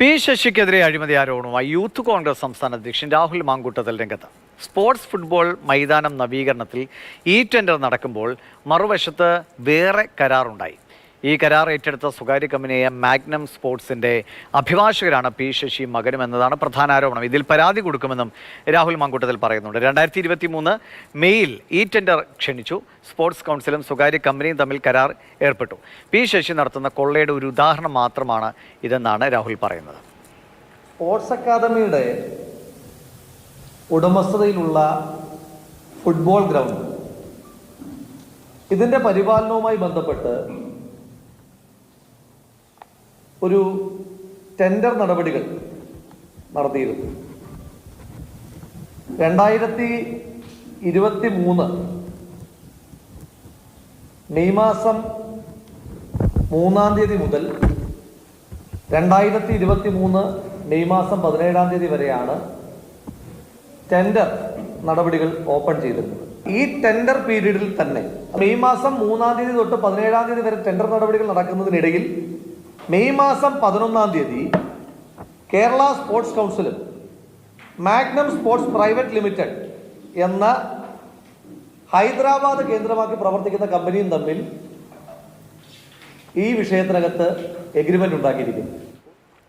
P ശശിക്കെതിരെ അഴിമതി ആരോപണവുമായി youth Congress സംസ്ഥാന അധ്യക്ഷൻ രാഹുൽ മാങ്കൂട്ടത്തിൽ രംഗത്ത്. സ്പോർട്സ് ഫുട്ബോൾ മൈതാനം നവീകരണത്തിൽ ഈ ടെൻഡർ നടക്കുമ്പോൾ മറുവശത്ത് വേറെ കരാറുണ്ടായി. ഈ കരാർ ഏറ്റെടുത്ത സ്വകാര്യ കമ്പനിയായ മാഗ്നം സ്പോർട്സിന്റെ അഭിഭാഷകരാണ് പി ശശി മകനും എന്നതാണ് പ്രധാന ആരോപണം. ഇതിൽ പരാതി കൊടുക്കുമെന്നും രാഹുൽ മാങ്കൂട്ടത്തിൽ പറയുന്നുണ്ട്. രണ്ടായിരത്തി ഇരുപത്തി മൂന്ന് മെയ്യിൽ ഈ ടെൻഡർ ക്ഷണിച്ചു. സ്പോർട്സ് കൗൺസിലും സ്വകാര്യ കമ്പനിയും തമ്മിൽ കരാർ ഏർപ്പെട്ടു. പി ശശി നടത്തുന്ന കൊള്ളയുടെ ഒരു ഉദാഹരണം മാത്രമാണ് ഇതെന്നാണ് രാഹുൽ പറയുന്നത്. സ്പോർട്സ് അക്കാദമിയുടെ ഉടമസ്ഥതയിലുള്ള ഫുട്ബോൾ ഗ്രൗണ്ട് ഇതിന്റെ പരിപാലനവുമായി ബന്ധപ്പെട്ട് ഒരു ടെൻഡർ നടപടികൾ നടത്തിയിരുന്നു. രണ്ടായിരത്തി ഇരുപത്തി മൂന്ന് മെയ് മാസം മൂന്നാം തീയതി മുതൽ രണ്ടായിരത്തി ഇരുപത്തി മൂന്ന് മെയ് മാസം പതിനേഴാം തീയതി വരെയാണ് ടെൻഡർ നടപടികൾ ഓപ്പൺ ചെയ്തിരുന്നത്. ഈ ടെൻഡർ പീരീഡിൽ തന്നെ മെയ് മാസം മൂന്നാം തീയതി തൊട്ട് പതിനേഴാം തീയതി വരെ ടെൻഡർ നടപടികൾ നടക്കുന്നതിനിടയിൽ മെയ് മാസം പതിനൊന്നാം തീയതി കേരള സ്പോർട്സ് കൗൺസിലും മാഗ്നം സ്പോർട്സ് പ്രൈവറ്റ് ലിമിറ്റഡ് എന്ന ഹൈദരാബാദ് കേന്ദ്രമാക്കി പ്രവർത്തിക്കുന്ന കമ്പനിയും തമ്മിൽ ഈ വിഷയത്തിനകത്ത് എഗ്രിമെന്റ് ഉണ്ടാക്കിയിരിക്കുന്നു.